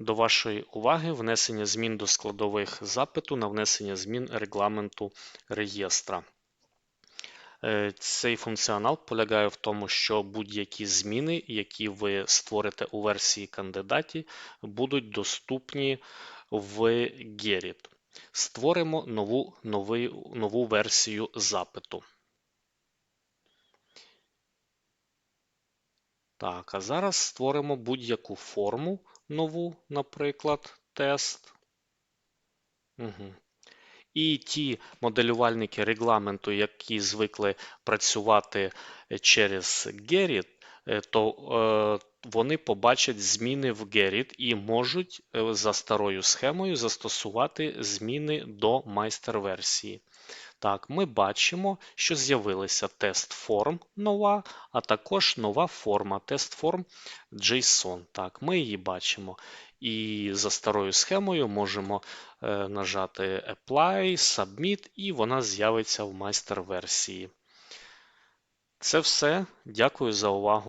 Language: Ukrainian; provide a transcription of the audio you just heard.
До вашої уваги внесення змін до складових запиту на внесення змін регламенту реєстра. Е, Цей функціонал полягає в тому, що будь-які зміни, які ви створите у версії кандидаті, будуть доступні в Gerrit. Створимо нову, новий, нову версію запиту. Так, а зараз створимо будь-яку форму нову, наприклад, тест. Угу. І ті моделювальники регламенту, які звикли працювати е, через Gerrit, е, то е, вони побачать зміни в Gerrit і можуть за старою схемою застосувати зміни до майстер-версії. Так, ми бачимо, що з'явилася тест форм нова, а також нова форма тест форм JSON. Так, ми її бачимо. І за старою схемою можемо е, нажати Apply, Submit, і вона з'явиться в майстер-версії. Це все. Дякую за увагу.